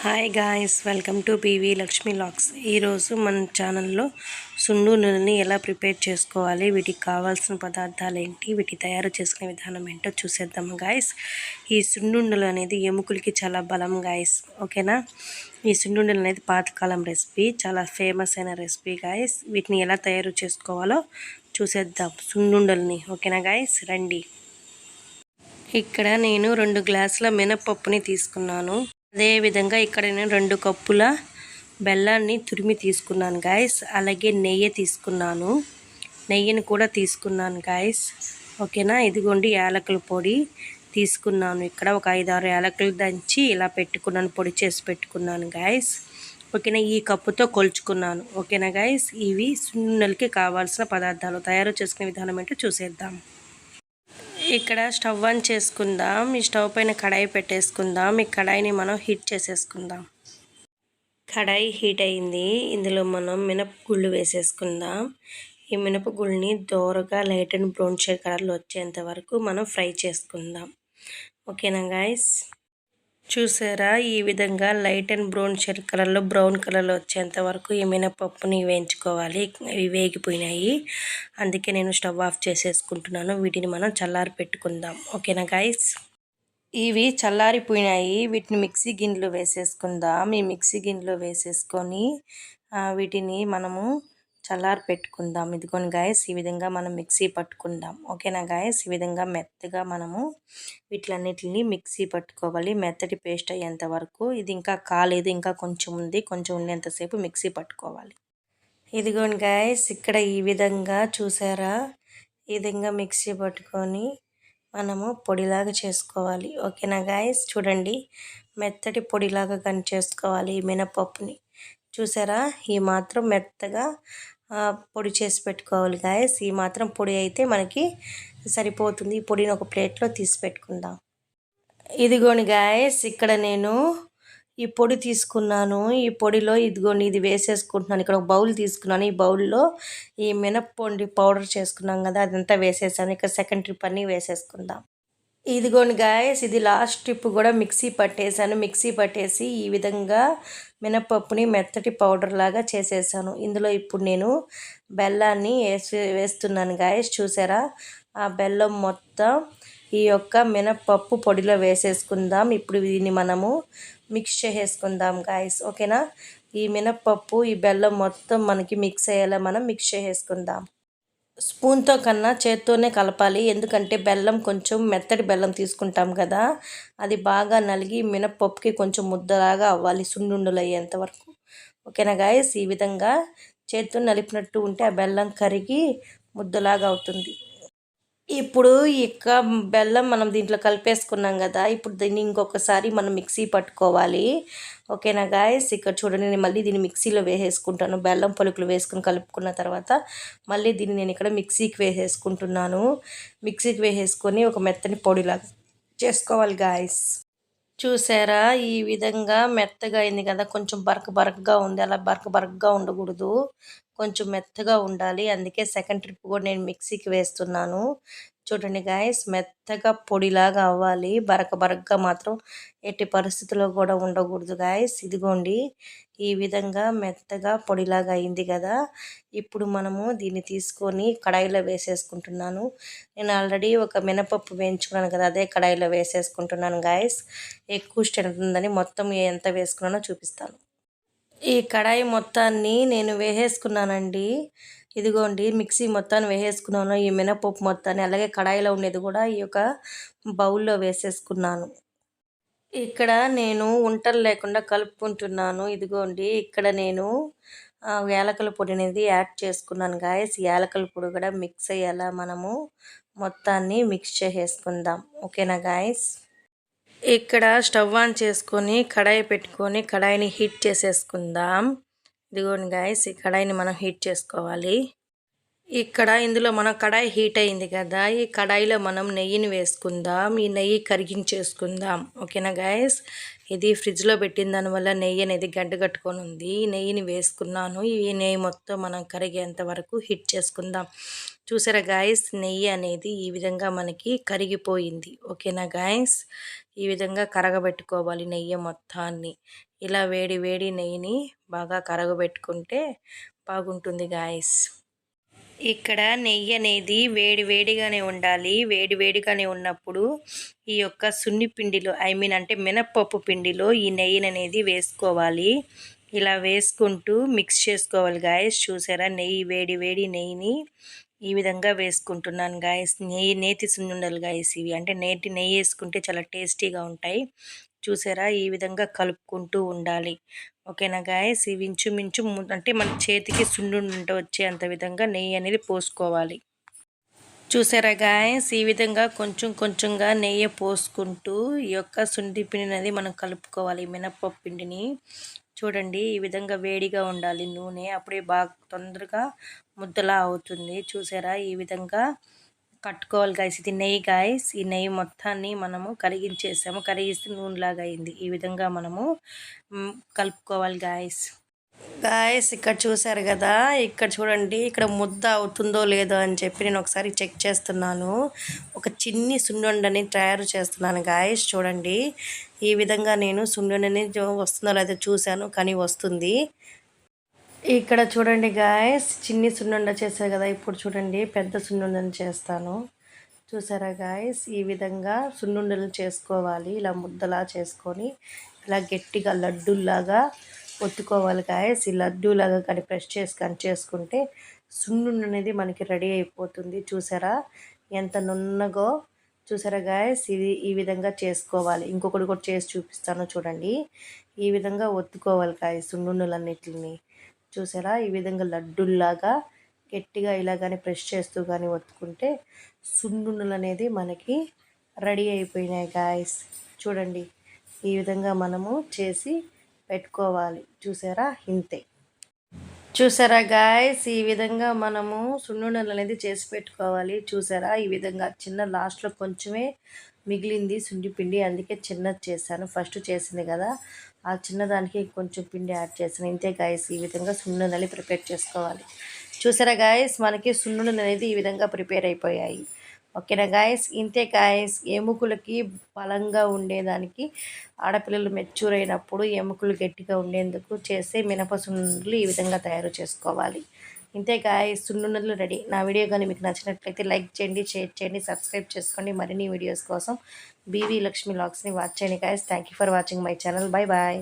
Hi guys welcome to PV Lakshmi vlogs ఈరోజు మన ఛానల్లో సుండు నూనెని ఎలా ప్రిపేర్ చేసుకోవాలి వీటికి కావాల్సిన పదార్థాలు ఏంటి వీటి తయారు చేసుకునే విధానం ఏంటో చూసేద్దాం గాయస్ ఈ సున్నుండలు అనేది ఎముకలకి చాలా బలం గాయస్ ఓకేనా? ఈ సున్నుండలు అనేది పాతకాలం రెసిపీ చాలా ఫేమస్ అయిన రెసిపీ గాయస్ వీటిని ఎలా తయారు చేసుకోవాలో చూసేద్దాం సున్నుండల్ని ఓకేనా గాయస్ రండి. ఇక్కడ నేను రెండు గ్లాసుల మినపప్పుని తీసుకున్నాను. అదేవిధంగా ఇక్కడ నేను రెండు కప్పుల బెల్లాన్ని తురిమి తీసుకున్నాను గాయస్ అలాగే నెయ్యి తీసుకున్నాను. నెయ్యిని కూడా తీసుకున్నాను గాయస్ ఓకేనా? ఇదిగోండి యాలకుల పొడి తీసుకున్నాను. ఇక్కడ ఒక ఐదు ఆరు యాలకులు దంచి ఇలా పెట్టుకున్నాను పొడి చేసి పెట్టుకున్నాను గాయస్ ఓకేనా? ఈ కప్పుతో కొలుచుకున్నాను. ఓకేనా గాయస్ ఇవి సున్నలకి కావాల్సిన పదార్థాలు. తయారు చేసుకునే విధానం ఏంటో చూసేద్దాం. ఇక్కడ స్టవ్ ఆన్ చేసుకుందాం. ఈ స్టవ్ పైన కడాయి పెట్టేసుకుందాం. ఈ కడాయిని మనం హీట్ చేసేసుకుందాం. కడాయి హీట్ అయింది. ఇందులో మనం మినపగుళ్ళు వేసేసుకుందాం. ఈ మినపగుళ్ళని దోరగా లైట్ అండ్ బ్రౌన్ షేడ్ కలర్లో వచ్చేంత వరకు మనం ఫ్రై చేసుకుందాం. ఓకేనా గాయస్? చూసారా? ఈ విధంగా లైట్ అండ్ బ్రౌన్ షెడ్ కలర్లో బ్రౌన్ కలర్లో వచ్చేంత వరకు ఈ మినపప్పుని వేయించుకోవాలి. ఇవి వేగిపోయినాయి. అందుకే నేను స్టవ్ ఆఫ్ చేసేసుకుంటున్నాను. వీటిని మనం చల్లారి పెట్టుకుందాం. ఓకేనా గాయస్? ఇవి చల్లారిపోయినాయి. వీటిని మిక్సీ గిన్నెలో వేసేసుకుందాం. ఈ మిక్సీ గిన్నెలో వేసేసుకొని వీటిని మనము చల్లారి పెట్టుకుందాం. ఇదిగోని గాయస్ ఈ విధంగా మనం మిక్సీ పట్టుకుందాం. ఓకేనా గాయస్? ఈ విధంగా మెత్తగా మనము వీటిలన్నిటిని మిక్సీ పట్టుకోవాలి. మెత్తటి పేస్ట్ అయ్యేంత వరకు. ఇది ఇంకా కాలేదు ఇంకా కొంచెం ఉంది. కొంచెం ఉండేంతసేపు మిక్సీ పట్టుకోవాలి. ఇదిగోండి గాయస్ ఇక్కడ ఈ విధంగా చూసారా? ఈ విధంగా మిక్సీ పట్టుకొని మనము పొడిలాగా చేసుకోవాలి. ఓకేనా గాయస్? చూడండి మెత్తటి పొడిలాగా కానీ చేసుకోవాలి ఈ మినపప్పుని. చూసారా? ఈ మాత్రం మెత్తగా పొడి చేసి పెట్టుకోవాలి గాయస్ ఈ మాత్రం పొడి అయితే మనకి సరిపోతుంది. ఈ పొడిని ఒక ప్లేట్లో తీసి పెట్టుకుందాం. ఇదిగోని గాయస్ ఇక్కడ నేను ఈ పొడి తీసుకున్నాను. ఈ పొడిలో ఇదిగోండి ఇది వేసేసుకుంటున్నాను. ఇక్కడ ఒక బౌల్ తీసుకున్నాను. ఈ బౌల్లో ఈ మినప్పొండి పౌడర్ చేసుకున్నాం కదా అదంతా వేసేసాను. ఇక్కడ సెకండ్ ట్రిప్ అన్నీ వేసేసుకుందాం. ఇదిగోండి గాయస్ ఇది లాస్ట్ ట్రిప్ కూడా మిక్సీ పట్టేశాను. మిక్సీ పట్టేసి ఈ విధంగా మినపప్పుని మెత్తటి పౌడర్ లాగా చేసేసాను. ఇందులో ఇప్పుడు నేను బెల్లాన్ని వేసి వేస్తున్నాను గాయస్ చూసారా? ఆ బెల్లం మొత్తం ఈ యొక్క మినపప్పు పొడిలో వేసేసుకుందాం. ఇప్పుడు దీన్ని మనము మిక్స్ చేసేసుకుందాం గాయస్ ఓకేనా ఈ మినపప్పు ఈ బెల్లం మొత్తం మనకి మిక్స్ అయ్యేలా మనం మిక్స్ చేసేసుకుందాం. స్పూన్తో కన్నా చేత్తోనే కలపాలి. ఎందుకంటే బెల్లం కొంచెం మెత్తటి బెల్లం తీసుకుంటాం కదా అది బాగా నలిగి మినప్పప్పుకి కొంచెం ముద్దలాగా అవ్వాలి సున్నుండలు అయ్యేంత వరకు. ఓకేనా గాయస్? ఈ విధంగా చేత్తో నలిపినట్టు ఉంటే ఆ బెల్లం కరిగి ముద్దలాగా అవుతుంది. ఇప్పుడు ఇక బెల్లం మనం దీంట్లో కలిపేసుకున్నాం కదా ఇప్పుడు దీన్ని ఇంకొకసారి మనం మిక్సీ పట్టుకోవాలి. ఓకేనా గాయస్? ఇక్కడ చూడండి నేను మళ్ళీ దీన్ని మిక్సీలో వేసేసుకుంటాను. బెల్లం పలుకులు వేసుకుని కలుపుకున్న తర్వాత మళ్ళీ దీన్ని నేను ఇక్కడ మిక్సీకి వేసేసుకుంటున్నాను. మిక్సీకి వేసేసుకొని ఒక మెత్తని పొడిలాగా చేసుకోవాలి గాయస్. చూసారా? ఈ విధంగా మెత్తగా అయింది కదా? కొంచెం బరక బరకగా ఉంది. అలా బరక బరకగా ఉండకూడదు. కొంచెం మెత్తగా ఉండాలి. అందుకే సెకండ్ ట్రిప్ కూడా నేను మిక్సీకి వేస్తున్నాను. చూడండి గాయస్ మెత్తగా పొడిలాగా అవ్వాలి. బరక బరకగా మాత్రం ఎట్టి పరిస్థితుల్లో కూడా ఉండకూడదు గాయస్ ఇదిగోండి ఈ విధంగా మెత్తగా పొడిలాగా అయింది కదా. ఇప్పుడు మనము దీన్ని తీసుకొని కడాయిలో వేసేసుకుంటున్నాను. నేను ఆల్రెడీ ఒక మినపప్పు వేయించుకున్నాను కదా అదే కడాయిలో వేసేసుకుంటున్నాను గాయస్ ఎక్కువ స్ట్రెంత్ ఉందని మొత్తం ఎంత వేసుకున్నానో చూపిస్తాను. ఈ కడాయి మొత్తాన్ని నేను వేసేసుకున్నానండి. ఇదిగోండి మిక్సీ మొత్తాన్ని వేసేసుకున్నాను. ఈ మినపప్పు మొత్తాన్ని అలాగే కడాయిలో ఉండేది కూడా ఈ యొక్క బౌల్లో వేసేసుకున్నాను. ఇక్కడ నేను ఉంటలు లేకుండా కలుపుకుంటున్నాను. ఇదిగోండి ఇక్కడ నేను యాలకల పొడి అనేది యాడ్ చేసుకున్నాను గాయస్. యాలకల పొడి కూడా మిక్స్ అయ్యేలా మనము మొత్తాన్ని మిక్స్ చేసేసుకుందాం. ఓకేనా గాయస్? ఇక్కడ స్టవ్ ఆన్ చేసుకొని కడాయి పెట్టుకొని కడాయిని హీట్ చేసేసుకుందాం. ఇదిగోండి గాయస్ ఈ కడాయిని మనం హీట్ చేసుకోవాలి. ఇక్కడ ఇందులో మన కడాయి హీట్ అయింది కదా ఈ కడాయిలో మనం నెయ్యిని వేసుకుందాం ఈ నెయ్యి కరిగించేసుకుందాం. ఓకేనా గాయస్? ఇది ఫ్రిడ్జ్లో పెట్టిన దానివల్ల నెయ్యి అనేది గడ్డ కట్టుకొని ఉంది. ఈ నెయ్యిని వేసుకున్నాను. ఈ నెయ్యి మొత్తం మనం కరిగేంత వరకు హీట్ చేసుకుందాం. చూసారా గాయస్? నెయ్యి అనేది ఈ విధంగా మనకి కరిగిపోయింది. ఓకేనా గాయస్? ఈ విధంగా కరగబెట్టుకోవాలి నెయ్యి మొత్తాన్ని. ఇలా వేడి వేడి నెయ్యిని బాగా కరగబెట్టుకుంటే బాగుంటుంది గాయస్. ఇక్కడ నెయ్యి అనేది వేడి వేడిగానే ఉండాలి. వేడి వేడిగానే ఉన్నప్పుడు ఈ యొక్క సున్ని పిండిలో ఐ మీన్ అంటే మినప్పప్పు పిండిలో ఈ నెయ్యిని అనేది వేసుకోవాలి. ఇలా వేసుకుంటూ మిక్స్ చేసుకోవాలి గాయస్. చూసారా? నెయ్యి వేడి వేడి నెయ్యిని ఈ విధంగా వేసుకుంటున్నాను గాయస్. నెయ్యి నేతి సున్నుండలు గాయస్ ఇవి. అంటే నేటి నెయ్యి వేసుకుంటే చాలా టేస్టీగా ఉంటాయి. చూసారా? ఈ విధంగా కలుపుకుంటూ ఉండాలి. ఓకేనా గాయస్? ఇవి ఇంచుమించు అంటే మన చేతికి సుండు వచ్చే అంత విధంగా నెయ్యి అనేది పోసుకోవాలి. చూసారా గాయస్? ఈ విధంగా కొంచెం కొంచెంగా నెయ్యి పోసుకుంటూ ఈ యొక్క సుండి పిండి అనేది మనం కలుపుకోవాలి. మినప్పప్పు పిండిని. చూడండి ఈ విధంగా వేడిగా ఉండాలి నూనె. అప్పుడే బాగా తొందరగా ముద్దలా అవుతుంది. చూసారా? ఈ విధంగా కట్టుకోవాలి గాయస్ ఇది నెయ్యి గాయస్ ఈ నెయ్యి మొత్తాన్ని మనము కరిగించేసాము. కరిగిస్తే నూనెలాగా అయింది. ఈ విధంగా మనము కలుపుకోవాలి గాయస్ గాయస్ ఇక్కడ చూసారు కదా? ఇక్కడ చూడండి ఇక్కడ ముద్ద అవుతుందో లేదో అని చెప్పి నేను ఒకసారి చెక్ చేస్తున్నాను. ఒక చిన్ని సున్నుండని తయారు చేస్తున్నాను గాయస్ చూడండి. ఈ విధంగా నేను సున్నుండని వస్తుందో లేదో చూశాను కానీ వస్తుంది. ఇక్కడ చూడండి గాయస్ చిన్ని సున్నుండ చేశారు కదా ఇప్పుడు చూడండి పెద్ద సున్నుండని చేస్తాను. చూసారా గాయస్ ఈ విధంగా సున్నుండలు చేసుకోవాలి ఇలా ముద్దలా చేసుకొని ఇలా గట్టిగా లడ్డూలాగా ఒత్తుకోవాలి గాయస్ ఈ లడ్డూలాగా కానీ ప్రెస్ చేసి కానీ చేసుకుంటే సున్నుండ అనేది మనకి రెడీ అయిపోతుంది. చూసారా ఎంత నున్నగో. చూసారా గాయస్ ఇది ఈ విధంగా చేసుకోవాలి. ఇంకొకటి కూడా చేసి చూపిస్తాను చూడండి. ఈ విధంగా ఒత్తుకోవాలి గాయస్ సున్నుండలన్నిటిని. చూసారా? ఈ విధంగా లడ్డుల్లాగా గట్టిగా ఇలా కానీ ప్రెస్ చేస్తూ కానీ ఒత్తుకుంటే సున్నుండలు అనేది మనకి రెడీ అయిపోయినాయి గాయస్. చూడండి ఈ విధంగా మనము చేసి పెట్టుకోవాలి. చూసారా? ఇంతే. చూసారా గాయస్? ఈ విధంగా మనము సున్నుండలు అనేది చేసి పెట్టుకోవాలి. చూసారా? ఈ విధంగా చిన్న లాస్ట్లో కొంచెమే మిగిలింది సుండి పిండి అందుకే చిన్నది చేశాను. ఫస్ట్ చేసింది కదా ఆ చిన్నదానికి కొంచెం పిండి యాడ్ చేశాను. ఇంతే గాయస్ ఈ విధంగా సున్నుండలు ప్రిపేర్ చేసుకోవాలి. చూసారా గాయస్ మనకి సున్నుండలు అనేది ఈ విధంగా ప్రిపేర్ అయిపోయాయి. ఓకేనా గాయస్ ఇంతే గాయస్ ఎముకలకి బలంగా ఉండేదానికి ఆడపిల్లలు మెచ్యూర్ అయినప్పుడు ఎముకలు గట్టిగా ఉండేందుకు చేసే మినప సున్నుండలు ఈ విధంగా తయారు చేసుకోవాలి. ఇంతే గాయస్ సున్నుండలు రెడీ నా వీడియో కానీ మీకు నచ్చినట్లయితే లైక్ చేయండి షేర్ చేయండి సబ్స్క్రైబ్ చేసుకోండి. మరిన్ని వీడియోస్ కోసం బీవీ లక్ష్మీ లాగ్స్ని వాచ్ చేయండి guys thank for watching my channel bye bye